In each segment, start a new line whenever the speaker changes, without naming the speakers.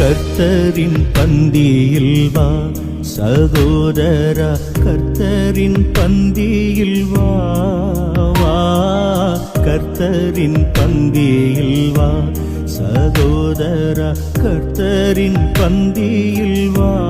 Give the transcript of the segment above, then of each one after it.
கர்த்தரின் பந்தியில் வா. சகோதரா கர்த்தரின் பந்தியில் வா. வா. கர்த்தரின் பந்தியில் வா. சகோதரா கர்த்தரின் பந்தியில் வா.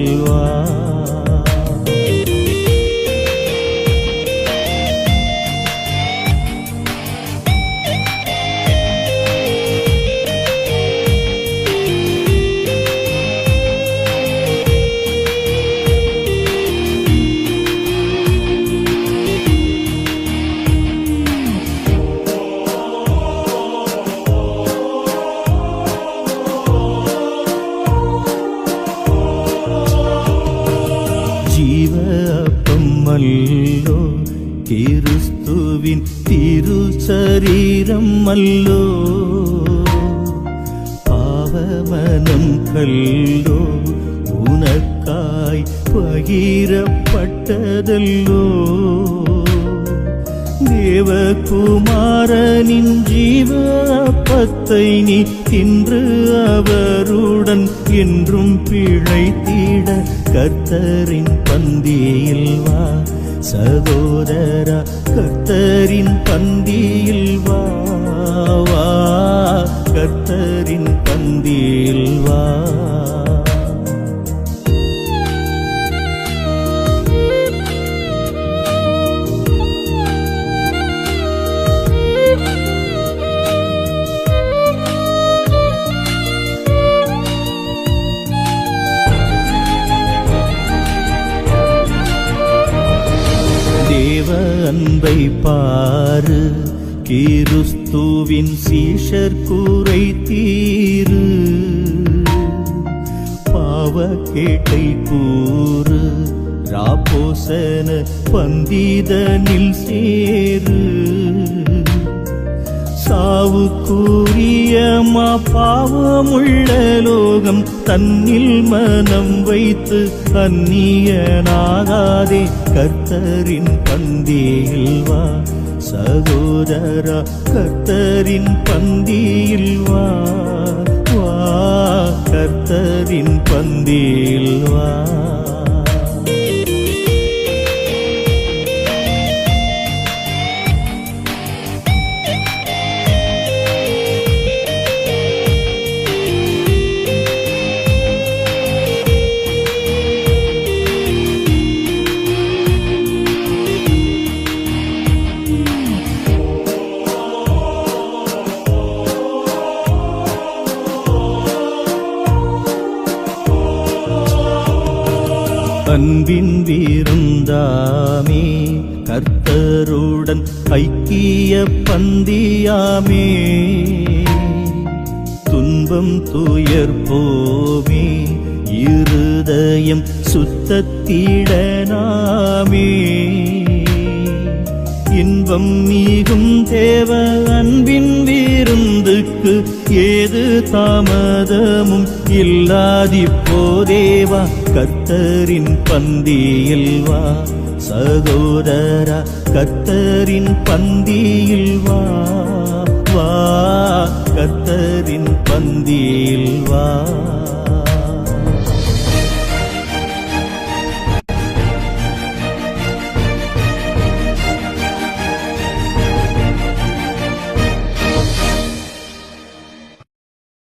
அல்லோ கிறிஸ்துவின் திரு சரீரம் அல்லோ பாவமனம் கல்லோ உனக்காய் பகிரப்பட்டதல்லோ. தேவகுமாரனின் ஜீவ அப்பத்தை நீ தின்று அவருடன் என்றும் பிழைத்திட கர்த்தரின் பந்தியில் வா. சகோதரா கர்த்தரின் பந்தியில் வா. வா கர்த்தரின் பந்தியில் வா. அன்பை பாரு. கிறிஸ்துவின் சீஷர் கூரை தீரு. பாவ கேட்டை கூறு. ராபோசன பந்திதனில் சேரு. சாவு சாவுக்குரியமா பாவமுள்ள லோகம் தன்னில் மனம் வைத்து அந்நியனாகாதே கர்த்தரின் பந்தியில் வா. சகோதரா கர்த்தரின் பந்தியில் வா. வா கர்த்தரின் பந்தியில் அன்பின் வீருந்தாமே கர்த்தருடன் ஐக்கிய பந்தியாமே. துன்பம் துயர் போமே இருதயம் சுத்தத்திடனாமே. இன்பம் மீகும் தேவ அன்பின் விருந்துக்கு ஏது தாமதமும் இல்லாதிப்போ தேவா கத்தரின் பந்தியில் வா. சகோதரா கத்தரின் பந்தியில் வா. வா கத்தரின் பந்தியில் வா.